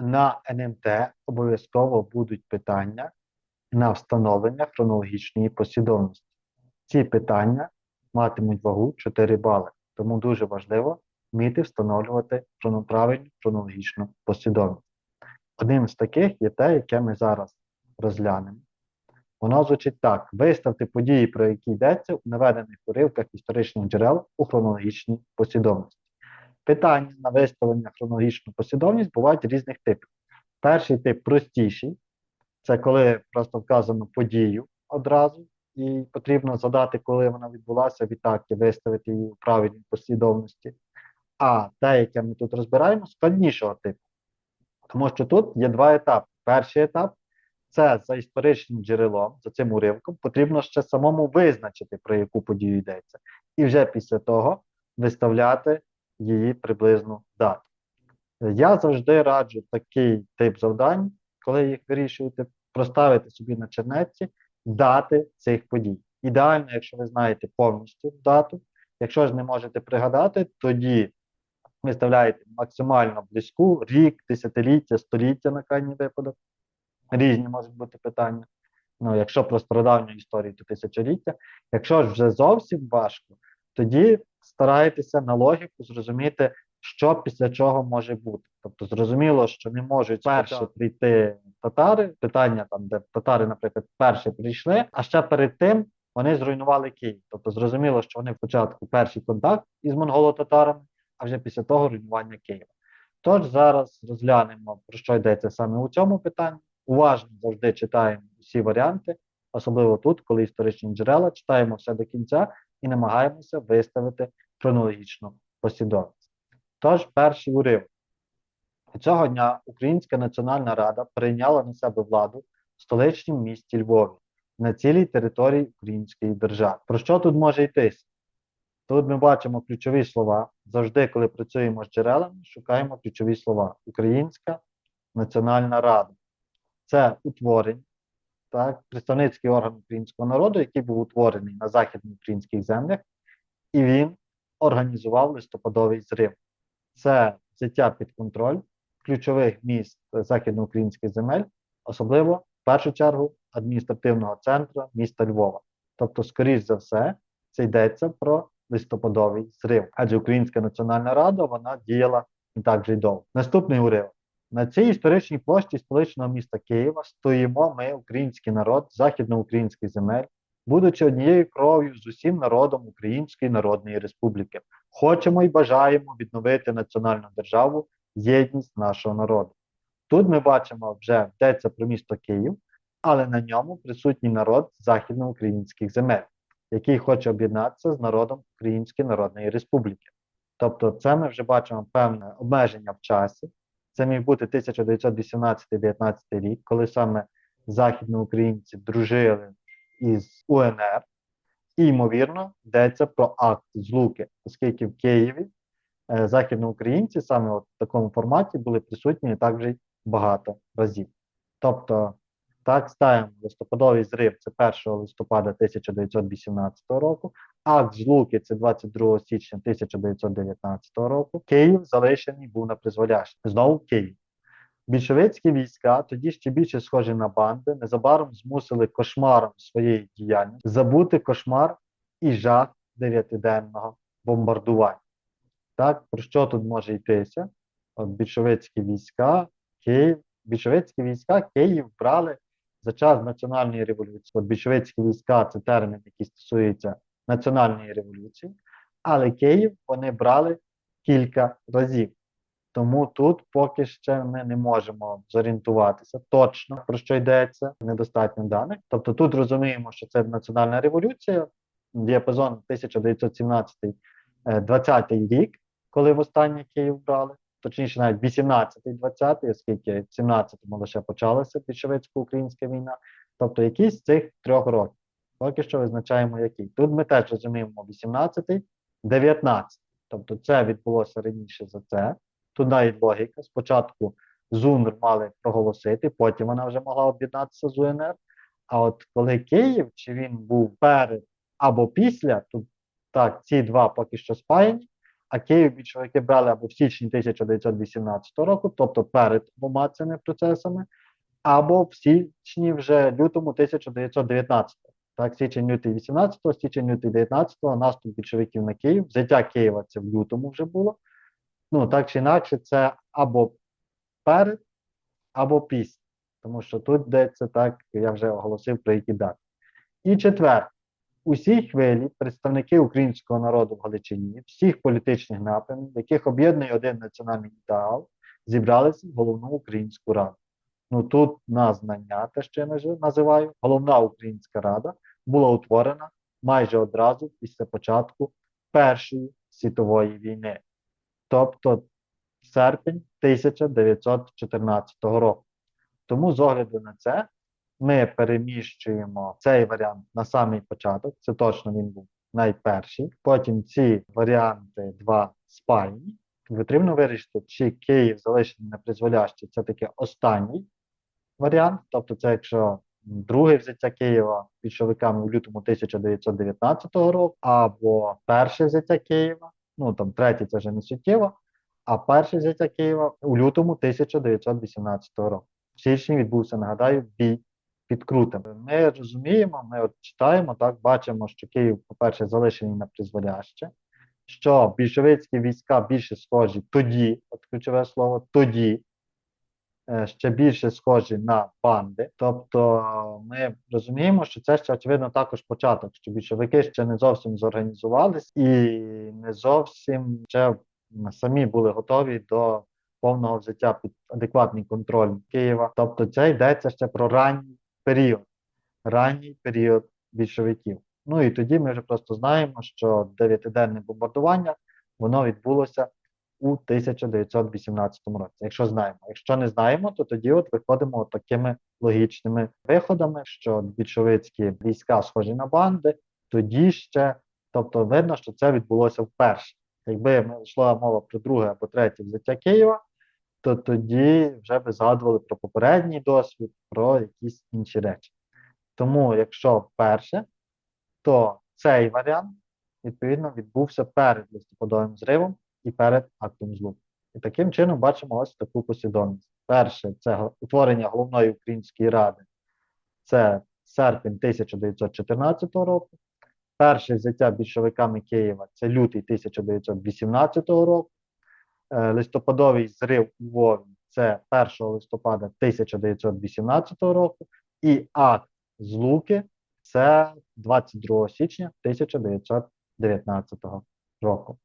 на НМТ обов'язково будуть питання на встановлення хронологічної послідовності. Ці питання матимуть вагу 4 бали, тому дуже важливо вміти встановлювати правильну хронологічну послідовність. Одним з таких є те, яке ми зараз розглянемо. Воно звучить так: виставте події, про які йдеться у наведених уривках історичних джерел у хронологічній послідовності. Питання на виставлення хронологічну послідовність бувають різних типів. Перший тип простіший, це коли просто вказано подію одразу, і потрібно задати, коли вона відбулася, відтак і виставити її у правильній послідовності. А те, яке ми тут розбираємо, складнішого типу. Тому що тут є два етапи. Перший етап це за історичним джерелом, за цим уривком, потрібно ще самому визначити, про яку подію йдеться. І вже після того виставляти її приблизну дату. Я завжди раджу такий тип завдань, коли їх вирішуєте, проставити собі на чернетці дати цих подій. Ідеально, якщо ви знаєте повністю дату. Якщо ж не можете пригадати, тоді виставляєте максимально близьку рік, десятиліття, століття на крайній випадок. Різні можуть бути питання. Ну, якщо про стародавню історію, то тисячоліття. Якщо ж вже зовсім важко, тоді старайтеся на логіку зрозуміти, що після чого може бути. Тобто, зрозуміло, що не можуть перше прийти татари, питання там, де татари, наприклад, перші прийшли, а ще перед тим вони зруйнували Київ. Тобто, зрозуміло, що вони спочатку перший контакт із монголо-татарами, а вже після того руйнування Києва. Тож зараз розглянемо, про що йдеться саме у цьому питанні. Уважно завжди читаємо всі варіанти, особливо тут, коли історичні джерела, читаємо все до кінця і намагаємося виставити хронологічну послідовність. Тож, перший уривок. Цього дня Українська Національна Рада прийняла на себе владу в столичному місті Львові на цілій території Української держави. Про що тут може йтися? Тут ми бачимо ключові слова. Завжди, коли працюємо з джерелами, шукаємо ключові слова. Українська Національна Рада. Це утворення, так, представницький орган українського народу, який був утворений на західноукраїнських землях, і він організував листопадовий зрив. Це взяття під контроль ключових міст західноукраїнських земель, особливо в першу чергу адміністративного центру міста Львова. Тобто, скоріш за все, це йдеться про листопадовий зрив. Адже Українська Національна Рада вона діяла не так вже й довго. Наступний уривок. На цій історичній площі столичного міста Києва стоїмо ми, український народ, західноукраїнських земель, будучи однією кров'ю з усім народом Української Народної Республіки. Хочемо і бажаємо відновити національну державу, єдність нашого народу. Тут ми бачимо вже йдеться про місто Київ, але на ньому присутній народ західноукраїнських земель, який хоче об'єднатися з народом Української Народної Республіки. Тобто, це ми вже бачимо певне обмеження в часі. Це міг бути 1918-19 рік, коли саме західноукраїнці дружили із УНР, і, ймовірно, йдеться про акт злуки, оскільки в Києві е, західноукраїнці саме от в такому форматі були присутні так вже й багато разів. Тобто, так ставимо листопадовий зрив це 1 листопада 1918 року, акт злуки це 22 січня 1919 року. Київ залишений був на призволяще. Знову Київ. Більшовицькі війська, тоді ще більше схожі на банди, незабаром змусили кошмаром своєї діяльності забути кошмар і жах дев'ятиденного бомбардування. Так, про що тут може йтися? От більшовицькі війська, Київ, більшовицькі війська Київ брали за час національної революції. От більшовицькі війська це термін, який стосується національної революції, але Київ вони брали кілька разів. Тому тут поки ще ми не можемо зорієнтуватися точно про що йдеться, недостатньо даних. Тобто тут розуміємо, що це національна революція, діапазон 1919-20 рік, коли востаннє Київ брали, точніше, навіть 18-20, оскільки в 17-му лише почалася більшовицько-українська війна, тобто якийсь з цих трьох років. Поки що визначаємо який. Тут ми теж розуміємо 18-й, 19 Тобто це відбулося раніше за це. Туди і логіка. Спочатку ЗУНР мали проголосити, потім вона вже могла об'єднатися з УНР. А от коли Київ, чи він був перед або після, тут так, ці два поки що спаяні, а Київ більшовики брали або в січні 1918 року, тобто перед обома цими процесами, або в січні вже лютому 1919. Так, січень лютий 18, січень лютий 19, наступ більшовиків на Київ, взяття Києва це в лютому вже було. Ну, так чи інакше, це або перед, або після. Тому що тут йдеться так, я вже оголосив про які дати. І четверте, усі хвилі представники українського народу в Галичині, всіх політичних напрямів, яких об'єднує один національний ідеал, зібралися в головну українську раду. Ну тут на знання, те, що я називаю, головна українська рада була утворена майже одразу після початку Першої світової війни, тобто серпень 1914 року. Тому з огляду на це ми переміщуємо цей варіант на самий початок. Це точно він був найперший. Потім ці варіанти два спальні. Потрібно вирішити, чи Київ залишений на призволяще це таки останній варіант. Тобто, це якщо друге взяття Києва більшовиками у лютому 1919 року, або перше взяття Києва, ну там третє це вже не суттєво, а перше взяття Києва у лютому 1918 року. В січні відбувся, нагадаю, бій під Крутим. Ми розуміємо, ми от читаємо, так бачимо, що Київ, по-перше, залишений на призволяще, що більшовицькі війська більше схожі тоді, от ключове слово, тоді, ще більше схожі на банди. Тобто ми розуміємо, що це ще очевидно також початок, що більшовики ще не зовсім зорганізувались і не зовсім ще самі були готові до повного взяття під адекватний контроль Києва. Тобто це йдеться ще про ранній період, ранній період більшовиків. Ну і тоді ми вже просто знаємо, що дев'ятиденне бомбардування воно відбулося у 1918 році. Якщо знаємо. Якщо не знаємо, то тоді от виходимо от такими логічними виходами, що більшовицькі війська схожі на банди, тоді ще, тобто видно, що це відбулося вперше. Якби йшла мова про друге або третє взяття Києва, то тоді вже би згадували про попередній досвід, про якісь інші речі. Тому, якщо вперше, то цей варіант відповідно відбувся перед листопадовим зривом і перед актом злуки. І таким чином бачимо ось таку послідовність. Перше це утворення головної української ради, це серпень 1914 року. Перше взяття більшовиками Києва це лютий 1918 року. Е, Листопадовий зрив у Львові це 1 листопада 1918 року. І акт злуки це 22 січня 1919 року.